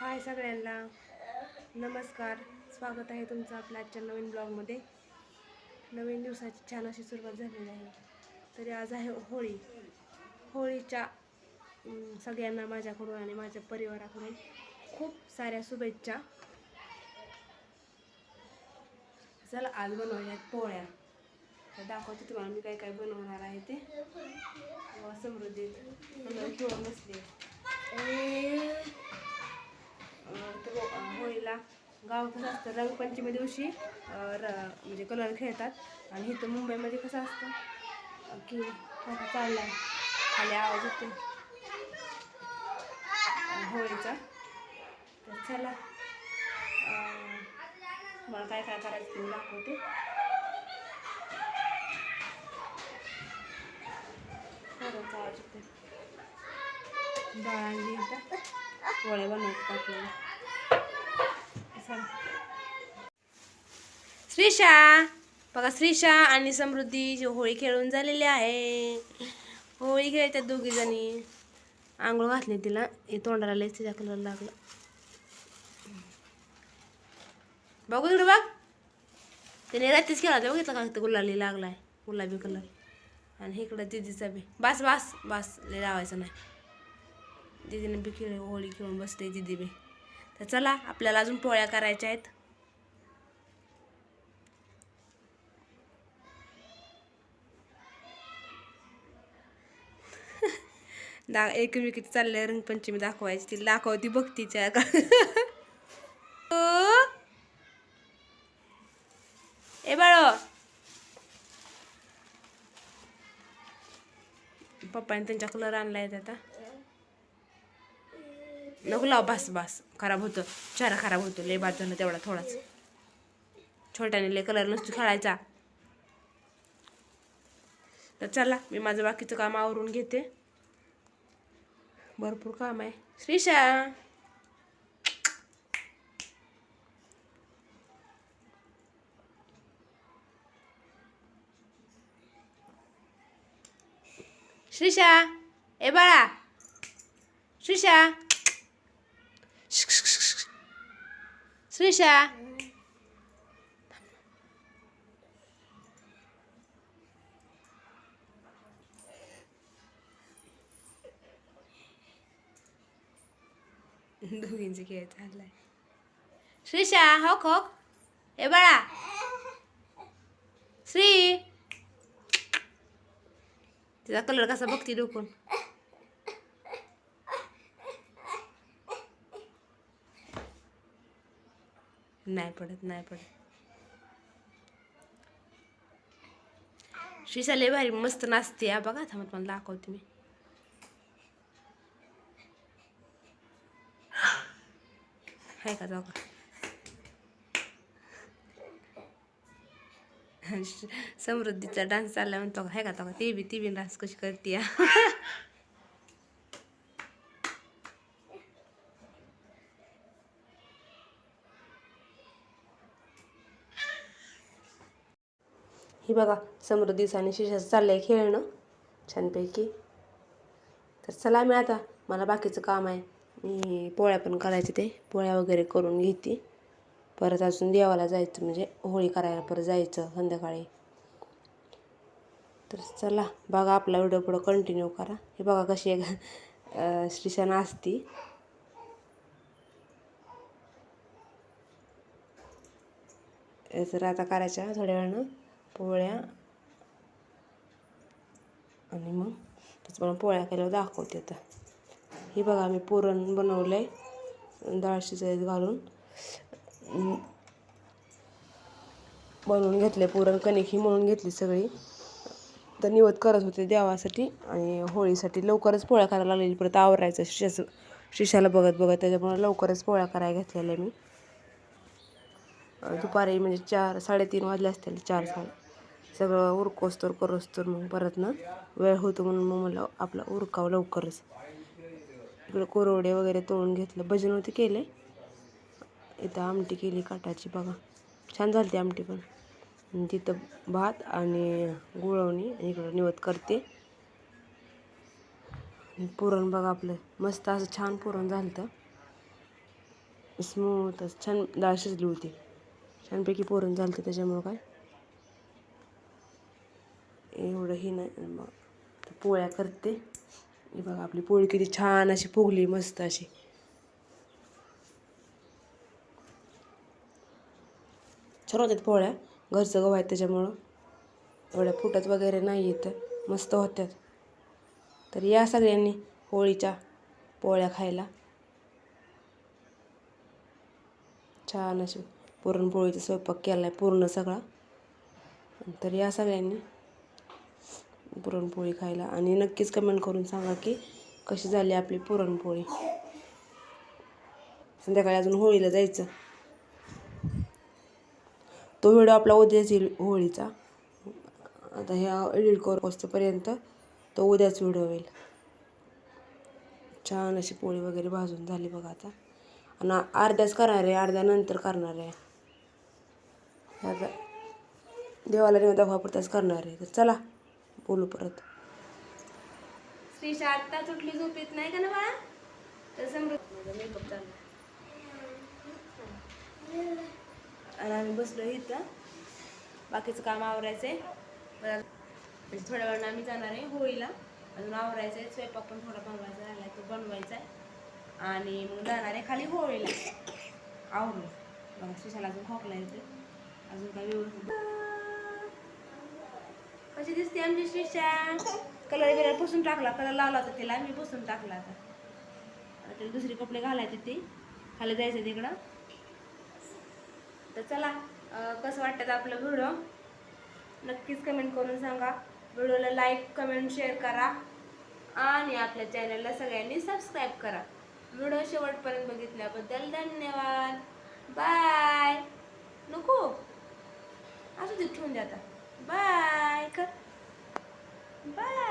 हाय सगळ्यांना. नमस्कार. स्वागत आहे तुमचं आपल्या आजच्या नवीन ब्लॉगमध्ये. नवीन दिवसाची छान अशी सुरुवात झालेली आहे. तरी आज आहे होळी. होळीच्या सगळ्यांना माझ्याकडून आणि माझ्या परिवाराकडून खूप साऱ्या शुभेच्छा. चला आज बनवल्यात पोळ्या. तर दाखवते तुम्हाला मी काय काय बनवणार आहे ते. समृद्धीत. किंवा नसले हो- होळीला गाव कसं असतं. रंगपंचमी दिवशी र म्हणजे कलर खेळतात. आणि इथं मुंबईमध्ये कसं असतं की कसा चाललाय. खाली आवाज येतो होळीचा. तर चला तुम्हाला काय काय करायचं ते मी दाखवते. खरंच आवाज येतो बाळांनी इथं पोळ्या बनवतात आपल्याला. श्रीषा बघा श्रीषा आणि समृद्धी होळी खेळून झालेली आहे. होळी खेळतात दोघी जणी. आंघोळ घातली तिला. हे तोंडाला लयच तिच्या कलर लागला. बघू तिकडे बघ. त्याने रात्रीच खेळा होता बघितलं का? गुलाबी गुलाली लागलाय. गुलाबी कलर आणि इकडं दिदीचा बी. बास बास बास. लय लावायचं नाही. दिदीने बी खेळ होळी खेळून बसते दिदी बी. तर चला आपल्याला अजून पोळ्या करायच्या आहेत. दा एकमेकीत चालले रंगपंचमी दाखवायची. ती दाखवती भक्तीच्या का ए बाळो! पप्पाने त्यांच्या कलर आणलाय आता. नको लाव बस बस. खराब होतं. चेहरा खराब होतो. लय बाद झालं तेवढा थोडाच. छोट्याने लय कलर नसतो खेळायचा. तर चला मी माझं बाकीचं काम आवरून घेते. भरपूर काम आहे. श्रीशा! श्रीशा! ए बाळा! श्रीशा! श्रीषा दोघींचे खेळ चाललाय. श्रीषा होक ए बाळा. श्री. तिचा कलर कसा बघती डोकून? नाही पडत नाही पडत. श्रीषा लय भारी मस्त नाचते हा बघा थांबत मला दाखवते मी. हाय का जाऊ का? समृद्धीचा डान्स चालला म्हणतो का? हाय का तो ते बी ती बी डान्स कशी करते ही बघा समृद्धीचं आणि शिशाचं आहे खेळणं. छानपैकी. तर चला मी आता मला बाकीचं काम आहे. मी पोळ्या पण करायचे ते पोळ्या वगैरे करून घेते. परत अजून देवाला जायचं म्हणजे होळी करायला परत जायचं संध्याकाळी. तर चला बघा आपला व्हिडिओ पुढं कंटिन्यू करा. हे बघा कशी आहे स्टेशन असती. तर आता करायच्या थोड्या वेळानं. पोळ्या आणि मग त्याच पोळ्या केल्यावर दाखवते आता. हे बघा मी पुरण बनवलं आहे डाळ शिजायत घालून बनवून घेतले पुरण कणिक ही म्हणून घेतली सगळी. तर निवत करत होते देवासाठी आणि होळीसाठी लवकरच पोळ्या करायला लागलेली. परत आवरायचं शिशाचं शिशाला बघत बघत त्याच्यामुळे लवकरच पोळ्या करायला घेतलेल्या मी. दुपारी म्हणजे चार साडेतीन वाजले असतील चार साडे सगळं उरकोस्तोर करोस्तोर मग परत ना वेळ होतो म्हणून मग मला आपला उरकावं लवकरच. इकडं कोरवडे वगैरे तोडून घेतलं. भजन होते केले. इथं आमटी केली काटाची बघा. छान झाली ती आमटी पण. तिथं भात आणि गुळवणी इकडं निवत करते. पुरण बघा आपलं. मस्त असं छान पुरण झालं तर स्मूथ छान डाळ शिजली होती. छानपैकी पुरण झालं होतं त्याच्यामुळं काय. एवढंही नाही. मग पोळ्या करते. हे बघा आपली पोळी किती छान अशी फुगली मस्त अशी. छान होत्यात पोळ्या. घरचं गव्हा आहेत त्याच्यामुळं. एवढ्या फुटत वगैरे नाही आहेत. मस्त होत्यात. तर या सगळ्यांनी होळीच्या पोळ्या खायला. छान अशी पुरणपोळीचा स्वयंपाक केला आहे पूर्ण सगळा. तर या सगळ्यांनी पुरणपोळी खायला. आणि नक्कीच कमेंट करून सांगा की कशी झाली आपली पुरणपोळी. संध्याकाळी अजून होळीला जायचं. तो व्हिडिओ आपला उद्याच येईल होळीचा. आता ह्या एडिट करू वस्तूपर्यंत तो उद्याच व्हिडिओ येईल. छान अशी पोळी वगैरे भाजून झाली बघा आता. आणि अर्ध्याच करणार आहे अर्ध्या नंतर करणार आहे. आता देवाला निवेदा वापरताच करणार आहे. तर चला. बोलू परत. श्रीशा आत्ता तुटली झोप येत नाही का ना बाळा? तर समृद्ध. माझा मेकअप चालला आणि आम्ही बसलो इथं. बाकीचं काम आवरायचं आहे म्हणजे थोड्या वेळानं आम्ही जाणार आहे होळीला. अजून आवरायचं आहे स्वयंपाक पण थोडा बनवायचा राहिला आहे तो बनवायचा आहे आणि मग जाणार आहे खाली होळीला. आवरून. बघा सुशाला अजून खोकला येते अजून काय व्यवस्थित कशी दिसते आमची श्रीशा कलर बिलर पुसून टाकला कलर लावला होता तिला मी पुसून टाकला आता. तिला दुसरे कपडे घालायचे ती. खाली जायचं तिकडं. तर चला कसं वाटतं आपलं व्हिडिओ नक्कीच कमेंट करून सांगा. व्हिडिओला लाईक कमेंट शेअर करा. आणि आपल्या चॅनलला सगळ्यांनी सबस्क्राईब करा. व्हिडिओ शेवटपर्यंत बघितल्याबद्दल धन्यवाद. बाय नको. असू दे ठेवून द्या आता. बाय कर बाय